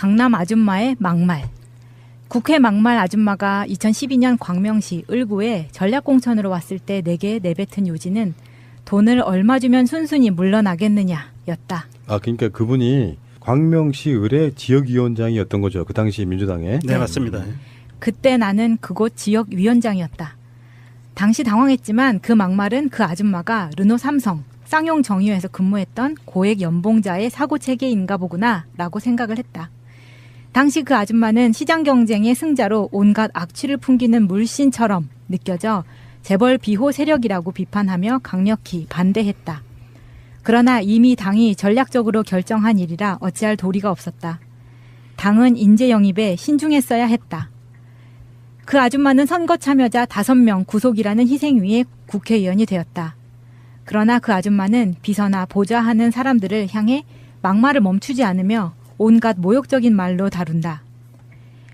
강남 아줌마의 막말. 국회 막말 아줌마가 2012년 광명시 을구에 전략공천으로 왔을 때 내게 내뱉은 요지는 돈을 얼마 주면 순순히 물러나겠느냐였다. 아 그러니까 그분이 광명시 의뢰 지역위원장이었던 거죠. 그 당시 민주당에. 네, 맞습니다. 그때 나는 그곳 지역 위원장이었다. 당시 당황했지만 그 막말은 그 아줌마가 르노 삼성 쌍용 정유에서 근무했던 고액 연봉자의 사고 체계인가 보구나라고 생각을 했다. 당시 그 아줌마는 시장 경쟁의 승자로 온갖 악취를 풍기는 물신처럼 느껴져 재벌 비호 세력이라고 비판하며 강력히 반대했다. 그러나 이미 당이 전략적으로 결정한 일이라 어찌할 도리가 없었다. 당은 인재 영입에 신중했어야 했다. 그 아줌마는 선거 참여자 다섯 명 구속이라는 희생 위에 국회의원이 되었다. 그러나 그 아줌마는 비서나 보좌하는 사람들을 향해 막말을 멈추지 않으며 온갖 모욕적인 말로 다룬다.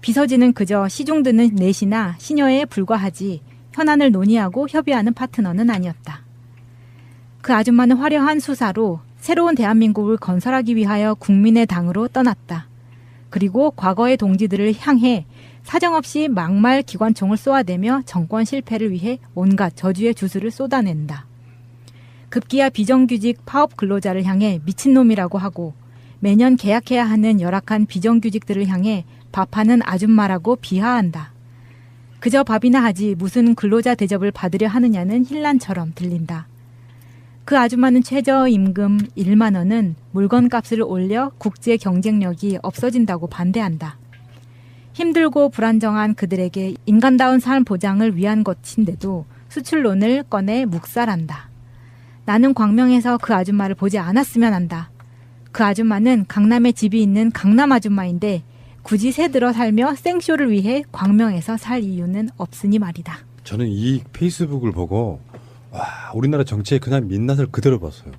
비서진은 그저 시중 드는 내시나 시녀에 불과하지 현안을 논의하고 협의하는 파트너는 아니었다. 그 아줌마는 화려한 수사로 새로운 대한민국을 건설하기 위하여 국민의 당으로 떠났다. 그리고 과거의 동지들을 향해 사정없이 막말 기관총을 쏘아대며 정권 실패를 위해 온갖 저주의 주술을 쏟아낸다. 급기야 비정규직 파업 근로자를 향해 미친놈이라고 하고 매년 계약해야 하는 열악한 비정규직들을 향해 밥하는 아줌마라고 비하한다. 그저 밥이나 하지 무슨 근로자 대접을 받으려 하느냐는 힐난처럼 들린다. 그 아줌마는 최저임금 1만 원은 물건값을 올려 국제 경쟁력이 없어진다고 반대한다. 힘들고 불안정한 그들에게 인간다운 삶 보장을 위한 것인데도 수출론을 꺼내 묵살한다. 나는 광명에서 그 아줌마를 보지 않았으면 한다. 그 아줌마는 강남에 집이 있는 강남 아줌마인데 굳이 새들어 살며 생쇼를 위해 광명에서 살 이유는 없으니 말이다. 저는 이 페이스북을 보고 와 우리나라 정치의 그냥 민낯을 그대로 봤어요.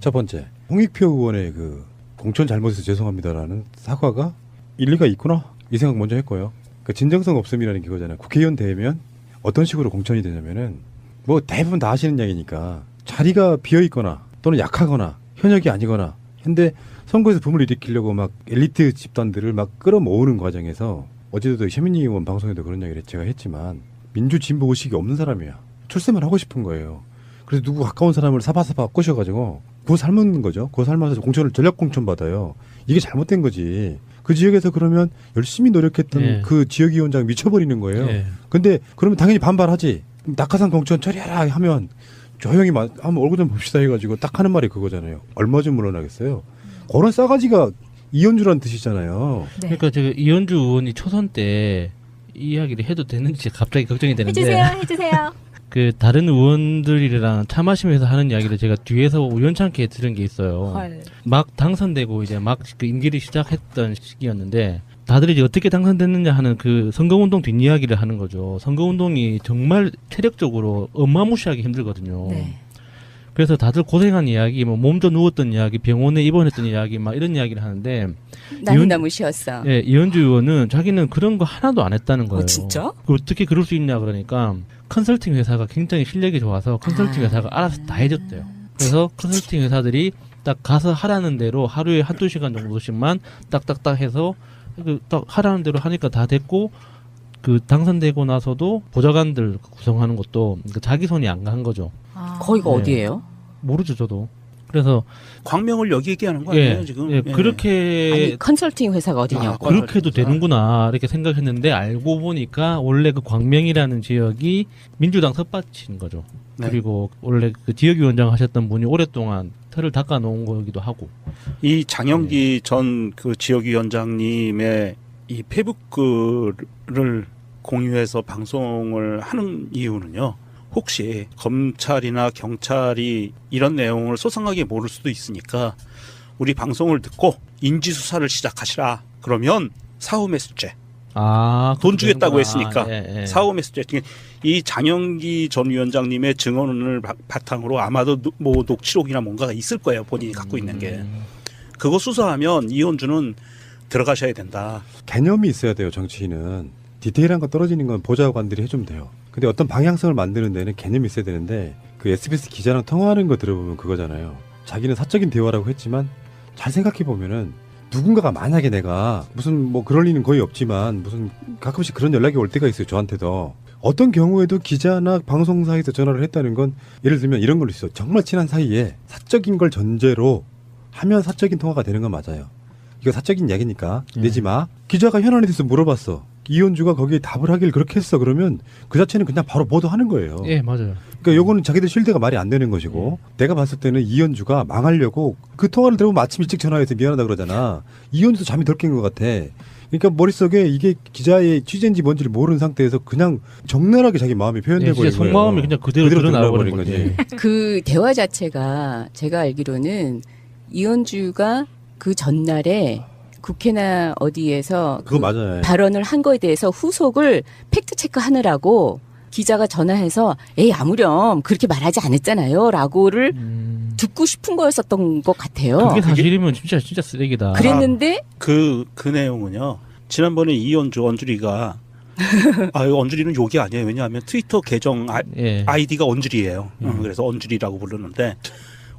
첫 번째 홍익표 의원의 그 공천 잘못해서 죄송합니다라는 사과가 일리가 있구나 이 생각 먼저 했고요. 그 진정성 없음이라는 게 그거잖아요. 국회의원 되면 어떤 식으로 공천이 되냐면은 뭐 대부분 다 하시는 이야기니까 자리가 비어 있거나 또는 약하거나 현역이 아니거나 근데 선거에서 붐을 일으키려고 막 엘리트 집단들을 막 끌어모으는 과정에서 어제도 최민희 의원 방송에도 그런 이야기를 제가 했지만 민주 진보 의식이 없는 사람이야. 출세만 하고 싶은 거예요. 그래서 누구 가까운 사람을 사바사바 꼬셔가지고 그거 삶는 거죠. 그거 삶아서 공천을 전략 공천 받아요. 이게 잘못된 거지. 그 지역에서 그러면 열심히 노력했던 예. 그 지역위원장 미쳐버리는 거예요. 예. 근데 그러면 당연히 반발하지. 낙하산 공천 처리하라 하면 조용히 마- 한번 얼굴 좀 봅시다 해가지고 딱 하는 말이 그거잖아요. 얼마 좀 물어나겠어요. 그런 싸가지가 이현주란 뜻이잖아요. 네. 그러니까 제가 이현주 의원이 초선 때 이야기를 해도 되는지 갑자기 걱정이 되는데 해주세요, 해주세요. 그 다른 의원들이랑 차 마시면서 하는 이야기를 제가 뒤에서 우연찮게 들은 게 있어요. 헐. 막 당선되고 이제 막 그 임기를 시작했던 시기였는데 다들 이제 어떻게 당선됐느냐 하는 그 선거운동 뒷이야기를 하는 거죠. 선거운동이 정말 체력적으로 어마무시하게 힘들거든요. 네. 그래서 다들 고생한 이야기, 뭐 몸져 누웠던 이야기, 병원에 입원했던 이야기, 막 이런 이야기를 하는데, 나는 너무 쉬웠어. 예, 이현주 의원은 자기는 그런 거 하나도 안 했다는 거예요. 어, 진짜? 그 어떻게 그럴 수 있냐 그러니까 컨설팅 회사가 굉장히 실력이 좋아서 컨설팅 아. 회사가 알아서 다 해줬대요. 그래서 컨설팅 회사들이 딱 가서 하라는 대로 하루에 한두 시간 정도씩만 딱딱딱 해서 그 딱 하라는 대로 하니까 다 됐고 그 당선되고 나서도 보좌관들 구성하는 것도 그 자기 손이 안 간 거죠. 아. 거기가 네. 어디예요? 모르죠 저도. 그래서 광명을 여기 얘기하는 거 아니에요 예, 지금? 예, 예. 그렇게 아니 컨설팅 회사가 어디냐고. 아, 그렇게 해도 컨설팅 되는구나 이렇게 생각했는데 알고 보니까 원래 그 광명이라는 지역이 민주당 텃밭인 거죠. 네. 그리고 원래 그 지역위원장 하셨던 분이 오랫동안 틀을 닦아 놓은 거기도 하고. 이 장영기 전그 지역위원장님의 이 페북글을 공유해서 방송을 하는 이유는요. 혹시 검찰이나 경찰이 이런 내용을 소상하게 모를 수도 있으니까 우리 방송을 듣고 인지 수사를 시작하시라. 그러면 사후매수죄, 아, 돈 주겠다고. 했으니까 예, 예. 사후매수죄. 이 장영기 전 위원장님의 증언을 바, 바탕으로 아마도 노- 뭐 녹취록이나 뭔가가 있을 거예요. 본인이 갖고 있는 게. 음. 그거 수사하면 이현주는 들어가셔야 된다. 개념이 있어야 돼요. 정치인은 디테일한 거 떨어지는 건 보좌관들이 해주면 돼요. 근데 어떤 방향성을 만드는 데는 개념이 있어야 되는데 그 SBS 기자랑 통화하는 거 들어보면 그거잖아요. 자기는 사적인 대화라고 했지만 잘 생각해 보면은 누군가가 만약에 내가 무슨 뭐 그럴 리는 거의 없지만 무슨 가끔씩 그런 연락이 올 때가 있어요 저한테도. 어떤 경우에도 기자나 방송사에서 전화를 했다는 건 예를 들면 이런 걸로 있어 정말 친한 사이에 사적인 걸 전제로 하면 사적인 통화가 되는 건 맞아요. 이거 사적인 이야기니까. 음. 내지 마. 기자가 현안에 대해서 물어봤어 이현주가 거기에 답을 하길 그렇게 했어 그러면 그 자체는 그냥 바로 보도하는 거예요 예, 맞아요. 그러니까 요거는 자기들 실대가 말이 안 되는 것이고 내가 봤을 때는 이현주가 망하려고 그 통화를 들어보면 아침 일찍 전화해서 미안하다 그러잖아 이현주도 잠이 덜 깬 것 같아 그러니까 머릿속에 이게 기자의 취재인지 뭔지를 모르는 상태에서 그냥 적나라하게 자기 마음이 표현돼 예, 버린 거예요 속마음이 그냥 그대로, 드러나 버린 드러나버린 거지. 거지. 그 대화 자체가 제가 알기로는 이현주가 그 전날에 국회나 어디에서 그거 그 맞아요 발언을 한 거에 대해서 후속을 팩트 체크하느라고 기자가 전화해서 에이 아무렴 그렇게 말하지 않았잖아요라고를 음, 듣고 싶은 거였었던 것 같아요. 그게 사실이면 진짜 진짜 쓰레기다. 그랬는데 그, 그 내용은요. 지난번에 이현주 언주리가 아, 이거 언주리는 욕이 아니에요. 왜냐하면 트위터 계정 아, 예. 아이디가 언주리예요. 어, 그래서 언주리라고 부르는데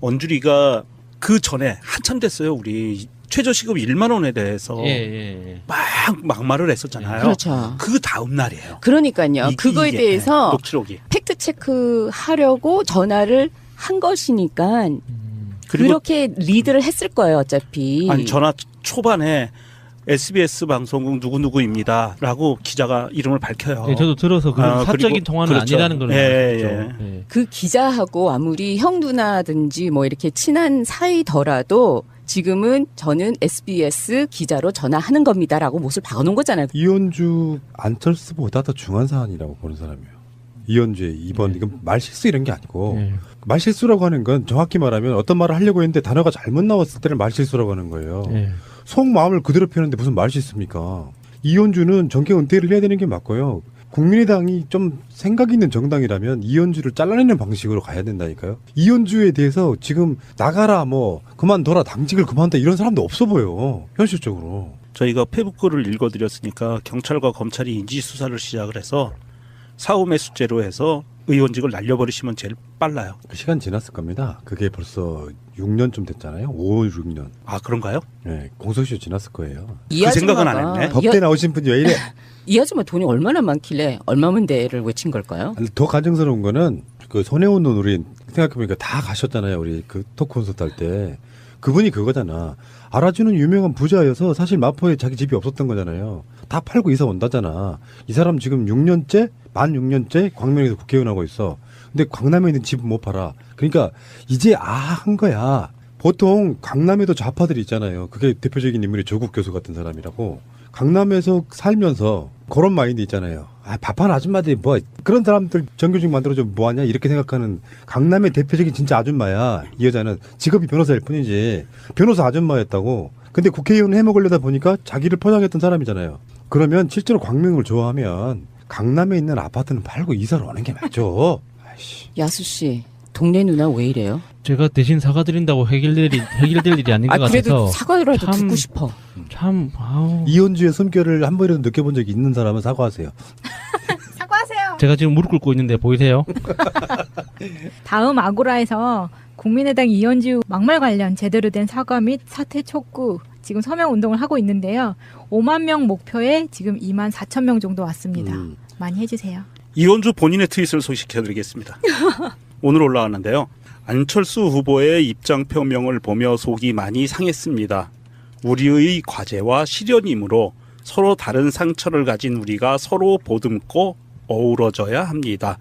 언주리가 그 전에 한참 됐어요. 우리 최저 시급 1만 원에 대해서 예, 예, 예. 막 막말을 했었잖아요. 그렇죠. 그 다음 날이에요. 그러니까요. 이- 그거에 이게, 대해서 네, 녹취록이. 팩트 체크 하려고 전화를 한 것이니까 음, 그리고 그렇게 리드를 했을 거예요, 어차피. 아니 전화 초반에 SBS 방송국 누구 누구입니다라고 기자가 이름을 밝혀요. 예, 저도 들어서 그런 아, 사적인 그리고- 통화는 그렇죠. 아니라는 걸 예, 알았죠. 예. 그 기자하고 아무리 형 누나든지 뭐 이렇게 친한 사이더라도 지금은 저는 SBS 기자로 전화하는 겁니다라고 못을 박아놓은 거잖아요. 이현주 안철수보다 더 중요한 사안이라고 보는 사람이에요 이현주의 이번 네. 이건 말실수 이런 게 아니고 예. 말실수라고 하는 건 정확히 말하면 어떤 말을 하려고 했는데 단어가 잘못 나왔을 때를 말실수라고 하는 거예요. 예. 속마음을 그대로 표현하는데 무슨 말실수입니까? 이현주는 정계 은퇴를 해야 되는 게 맞고요. 국민의당이 좀 생각 있는 정당이라면 이현주를 잘라내는 방식으로 가야 된다니까요. 이현주에 대해서 지금 나가라 뭐 그만둬라 당직을 그만둬 이런 사람도 없어 보여 현실적으로. 저희가 페북글을 읽어드렸으니까 경찰과 검찰이 인지 수사를 시작을 해서 사후매 수죄로 해서 의원직을 날려버리시면 제일 빨라요. 그 시간 지났을 겁니다. 그게 벌써 6년쯤 됐잖아요. 5, 6년. 아 그런가요? 네, 공소시효 지났을 거예요. 이그 생각은 안 했네. 이, 법대 나오신 분이 왜 이래? 이 아줌마 돈이 얼마나 많길래 얼마면 돼를 외친 걸까요? 더 가정스러운 거는 그 손혜원 눈 우리 생각해보니까 다 가셨잖아요. 우리 그 토크 콘서트 할 때. 그분이 그거잖아. 알아주는 유명한 부자여서 사실 마포에 자기 집이 없었던 거잖아요. 다 팔고 이사 온다잖아. 이 사람 지금 6년째, 만 6년째 광명에서 국회의원 하고 있어. 근데 강남에 있는 집은 못 팔아. 그러니까 이제 아, 한 거야. 보통 강남에도 좌파들이 있잖아요. 그게 대표적인 인물이 조국 교수 같은 사람이라고. 강남에서 살면서 그런 마인드 있잖아요. 아, 밥한 아줌마들이 뭐 그런 사람들 정규직 만들어줘 뭐하냐 이렇게 생각하는 강남의 대표적인 진짜 아줌마야. 이 여자는 직업이 변호사일 뿐이지 변호사 아줌마였다고. 근데 국회의원 해먹으려다 보니까 자기를 포장했던 사람이잖아요. 그러면 실제로 광명을 좋아하면 강남에 있는 아파트는 팔고 이사를 오는 게 맞죠. 아이씨. 야수 씨, 동네 누나 왜 이래요? 제가 대신 사과드린다고 해결될 일, 해결될 일이 아닌 것 아 그래도 같아서 사과라도 참- 듣고 싶어. 참 아우 이현주의 숨결을 한 번이라도 느껴본 적이 있는 사람은 사과하세요. 사과하세요. 제가 지금 무릎 꿇고 있는데 보이세요? 다음 아고라에서 국민의당 이현주 막말 관련 제대로 된 사과 및 사퇴 촉구 지금 서명 운동을 하고 있는데요. 5만 명 목표에 지금 2만 4천 명 정도 왔습니다. 음. 많이 해주세요. 이원주 본인의 트윗을 소식해드리겠습니다. 오늘 올라왔는데요. 안철수 후보의 입장 표명을 보며 속이 많이 상했습니다. 우리의 과제와 시련이므로 서로 다른 상처를 가진 우리가 서로 보듬고 어우러져야 합니다.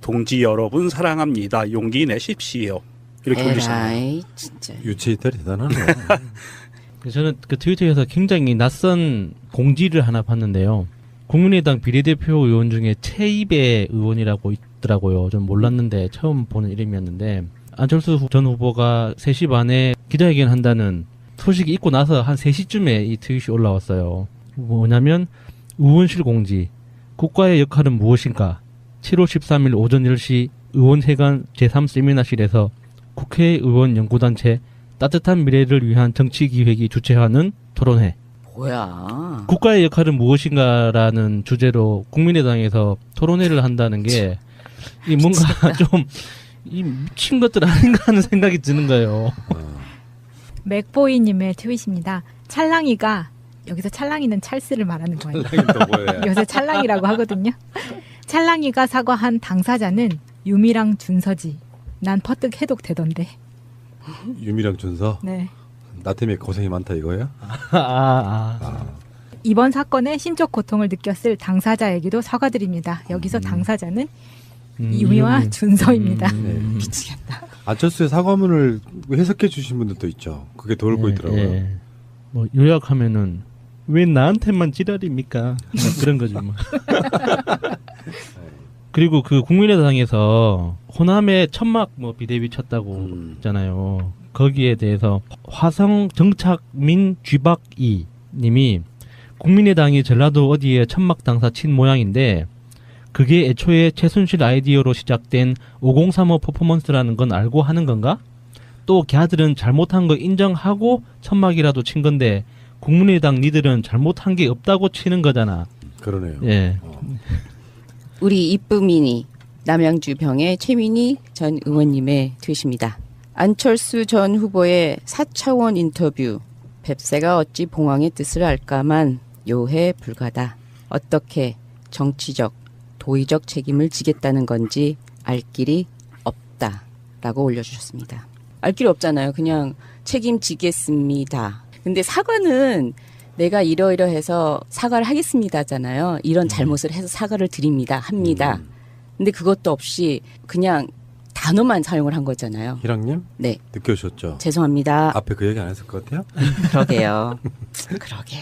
동지 여러분 사랑합니다. 용기 내십시오. 이렇게 올리셨네요. 진짜. 유치이탈이 대단하네. 그래서 저는 그 트위터에서 굉장히 낯선 공지를 하나 봤는데요. 국민의당 비례대표 의원 중에 최입의 의원이라고 있더라고요. 전 몰랐는데 처음 보는 이름이었는데 안철수 후- 전 후보가 3시 반에 기자회견 한다는 소식이 있고 나서 한 3시쯤에 이 트윗이 올라왔어요. 뭐냐면 의원실 공지 국가의 역할은 무엇인가 7월 13일 오전 10시 의원회관 제3세미나실에서 국회의원 연구단체 따뜻한 미래를 위한 정치기획이 주최하는 토론회 뭐야? 국가의 역할은 무엇인가라는 주제로 국민의당에서 토론회를 한다는 게 이 뭔가 좀 이 미친 것들 아닌가 하는 생각이 드는 거예요. 어. 맥보이님의 트윗입니다. 찰랑이가 여기서 찰랑이는 찰스를 말하는 거예요. 요새 찰랑이라고 하거든요. 찰랑이가 사과한 당사자는 유미랑 준서지. 난 퍼뜩 해독 되던데. 유미랑 준서 네. 나 때문에 고생이 많다 이거야? 아, 아. 이번 사건에 신적 고통을 느꼈을 당사자에게도 사과드립니다. 여기서 음. 당사자는 음, 유미와 유미. 준서입니다. 음. 미치겠다. 안철수의 사과문을 해석해 주신 분들도 있죠. 그게 돌고 예, 있더라고요. 예. 뭐 요약하면은 왜 나한테만 지랄입니까? 뭐 그런 거죠. 뭐. 그리고 그 국민의당에서 호남에 천막 뭐 비대위 쳤다고 음. 했잖아요. 거기에 대해서 화성 정착민 쥐박이 님이 국민의당이 전라도 어디에 천막 당사 친 모양인데 그게 애초에 최순실 아이디어로 시작된 5035 퍼포먼스라는 건 알고 하는 건가? 또 걔들은 잘못한 거 인정하고 천막이라도 친 건데 국민의당 니들은 잘못한 게 없다고 치는 거잖아. 그러네요. 예. 어. 우리 이쁨이니 남양주 병의 최민희 전 의원님의 tweet입니다. 안철수 전 후보의 4차원 인터뷰. 뱁새가 어찌 봉황의 뜻을 알까만 요해 불가다. 어떻게 정치적, 도의적 책임을 지겠다는 건지 알 길이 없다. 라고 올려주셨습니다. 알 길이 없잖아요. 그냥 책임지겠습니다. 근데 사과는 내가 이러이러해서 사과를 하겠습니다잖아요. 이런 잘못을 해서 사과를 드립니다. 합니다. 음. 근데 그것도 없이 그냥 단어만 사용을 한 거잖아요. 희랑님 네, 오셨죠? 죄송합니다. 앞에 그 얘기 안 했을 것 같아요? 그러게요. 그러게.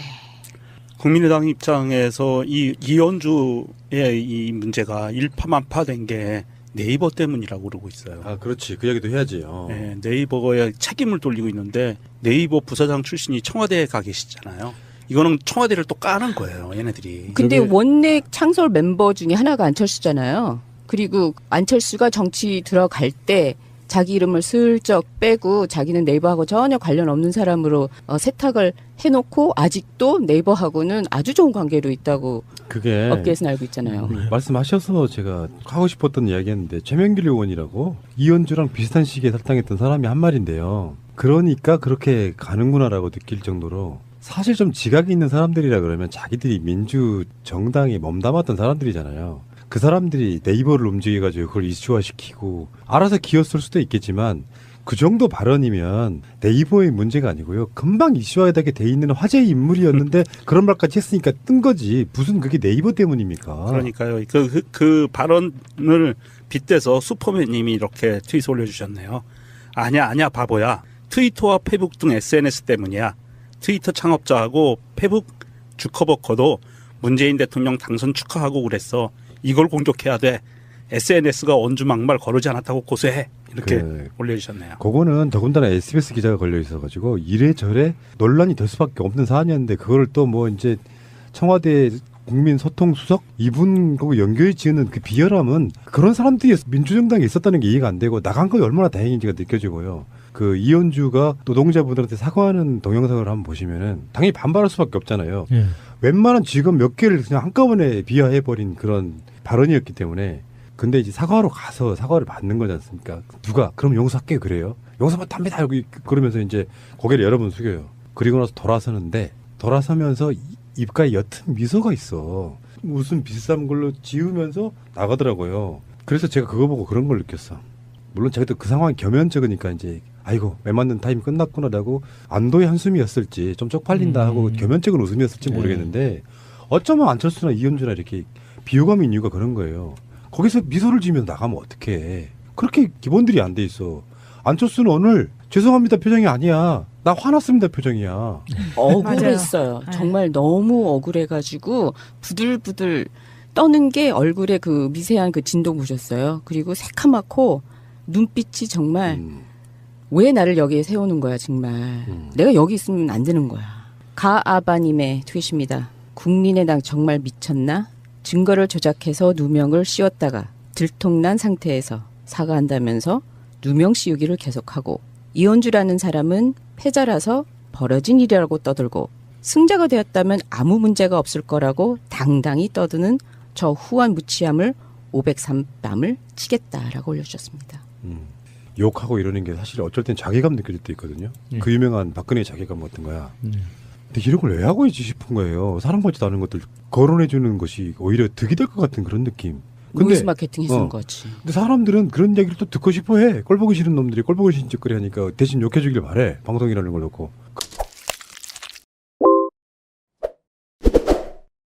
국민의당 입장에서 이 이현주의 이 문제가 일파만파된 게 네이버 때문이라고 그러고 있어요. 아 그렇지 그 얘기도 해야지. 어. 네, 네이버에 책임을 돌리고 있는데 네이버 부사장 출신이 청와대에 가 계시잖아요. 이거는 청와대를 또 까는 거예요, 얘네들이. 근데 원내 창설 멤버 중에 하나가 안철수잖아요. 그리고 안철수가 정치 들어갈 때 자기 이름을 슬쩍 빼고 자기는 네이버하고 전혀 관련 없는 사람으로 어, 세탁을 해놓고 아직도 네이버하고는 아주 좋은 관계로 있다고 그게 업계에서는 알고 있잖아요. 음, 말씀하셔서 제가 하고 싶었던 이야기였는데 최명길 의원이라고 이현주랑 비슷한 시기에 탈당했던 사람이 한 말인데요. 그러니까 그렇게 가는구나라고 느낄 정도로 사실 좀 지각이 있는 사람들이라 그러면 자기들이 민주 정당에 몸담았던 사람들이잖아요. 그 사람들이 네이버를 움직여가지고 그걸 이슈화시키고 알아서 기었을 수도 있겠지만 그 정도 발언이면 네이버의 문제가 아니고요. 금방 이슈화되게 돼 있는 화제의 인물이었는데 그런 말까지 했으니까 뜬 거지. 무슨 그게 네이버 때문입니까? 그러니까요. 그, 그, 그 발언을 빗대서 슈퍼맨님이 이렇게 트윗 올려주셨네요. 아니야, 아니야, 바보야. 트위터와 페북 등 SNS 때문이야. 트위터 창업자하고 페북 주커버커도 문재인 대통령 당선 축하하고 그랬어. 이걸 공격해야 돼. SNS가 언주 막말 거르지 않았다고 고소해. 이렇게 그- 올려주셨네요. 그거는 더군다나 SBS 기자가 걸려 있어가지고 이래저래 논란이 될 수밖에 없는 사안이었는데 그걸 또뭐 이제 청와대 국민 소통 수석 이분하고 연결 지으는 그 비열함은 그런 사람들이 민주정당에 있었다는 게 이해가 안 되고 나간 거 얼마나 다행인지가 느껴지고요. 그 이현주가 노동자분들한테 사과하는 동영상을 한번 보시면은 당연히 반발할 수밖에 없잖아요. 예. 웬만한 직업 몇 개를 그냥 한꺼번에 비하해 버린 그런 발언이었기 때문에 근데 이제 사과하러 가서 사과를 받는 거지 않습니까? 누가 그럼 용서할게 그래요? 용서만 담배 달고 그러면서 이제 고개를 여러 번 숙여요. 그리고 나서 돌아서는데 돌아서면서 이- 입가에 옅은 미소가 있어. 무슨 비싼 걸로 지우면서 나가더라고요. 그래서 제가 그거 보고 그런 걸 느꼈어. 물론 자기도 그 상황이 겸연쩍으니까 이제 아이고 매 맞는 타임 끝났구나라고 안도의 한숨이었을지 좀 쪽팔린다 하고 음. 겸연쩍은 웃음이었을지 네. 모르겠는데 어쩌면 안철수나 이현주나 이렇게 비호감인 이유가 그런 거예요. 거기서 미소를 지으면서 나가면 어떡해. 그렇게 기본들이 안 돼 있어. 안철수는 오늘 죄송합니다 표정이 아니야. 나 화났습니다 표정이야. 억울했어요. 맞아요. 정말 너무 억울해가지고 부들부들 떠는 게 얼굴에 그 미세한 그 진동 보셨어요. 그리고 새카맣고 눈빛이 정말 음. 왜 나를 여기에 세우는 거야 정말. 음. 내가 여기 있으면 안 되는 거야. 가아바님의 트윗입니다. 국민의당 정말 미쳤나? 증거를 조작해서 누명을 씌웠다가 들통난 상태에서 사과한다면서 누명 씌우기를 계속하고 이현주라는 사람은 패자라서 벌어진 일이라고 떠들고 승자가 되었다면 아무 문제가 없을 거라고 당당히 떠드는 저 후한 무치함을 503뺨을 치겠다라고 올려주셨습니다. 음. 욕하고 이러는 게 사실 어쩔 땐 자괴감 느껴질 때 있거든요. 예. 그 유명한 박근혜 자괴감 같은 거야. 네. 근데 이런 걸 왜 하고 있지 싶은 거예요. 사랑받지도 않은 것들 거론해 주는 것이 오히려 득이 될 것 같은 그런 느낌. 근데, 마케팅 해준 어. 거지. 근데 사람들은 그런 얘기를 또 듣고 싶어 해. 꼴 보기 싫은 놈들이 꼴 보기 싫은 짓거리 하니까 대신 욕해 주길 바래. 방송이라는 걸 놓고.